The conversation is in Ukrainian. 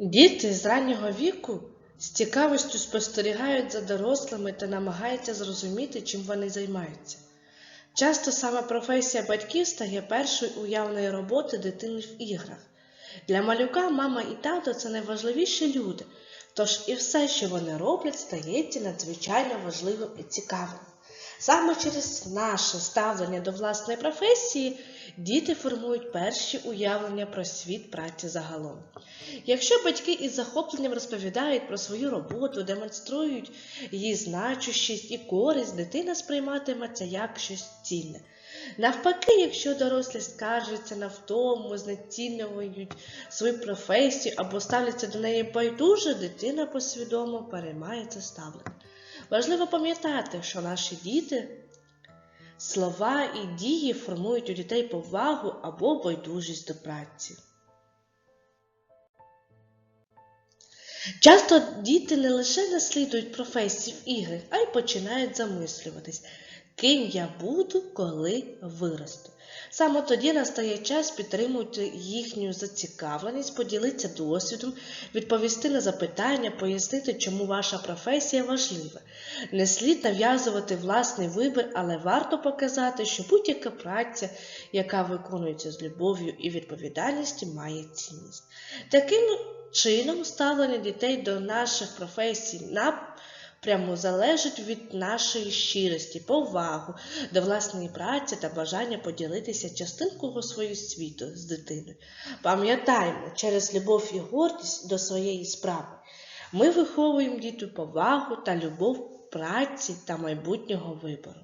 Діти з раннього віку з цікавістю спостерігають за дорослими та намагаються зрозуміти, чим вони займаються. Часто саме професія батьків стає першою уявною роботи дитини в іграх. Для малюка мама і тато це найважливіші люди, тож і все, що вони роблять, стається надзвичайно важливим і цікавим. Саме через наше ставлення до власної професії діти формують перші уявлення про світ праці загалом. Якщо батьки із захопленням розповідають про свою роботу, демонструють її значущість і користь, дитина сприйматиме це як щось цінне. Навпаки, якщо дорослі скаржаться на втому, знецінюють свою професію або ставляться до неї байдуже, дитина посвідомо переймає це ставлення. Важливо пам'ятати, що наші діти слова і дії формують у дітей повагу або байдужість до праці. Часто діти не лише наслідують професії в ігри, а й починають замислюватись, ким я буду, коли виросту. Саме тоді настає час підтримувати їхню зацікавленість, поділитися досвідом, відповісти на запитання, пояснити, чому ваша професія важлива. Не слід нав'язувати власний вибір, але варто показати, що будь-яка праця, яка виконується з любов'ю і відповідальністю, має цінність. Таким чином, ставлення дітей до наших професій напряму залежить від нашої щирості, поваги до власної праці та бажання поділитися частинкою свого світу з дитиною. Пам'ятаємо, через любов і гордість до своєї справи ми виховуємо дітей повагу та любов праці та майбутнього вибору.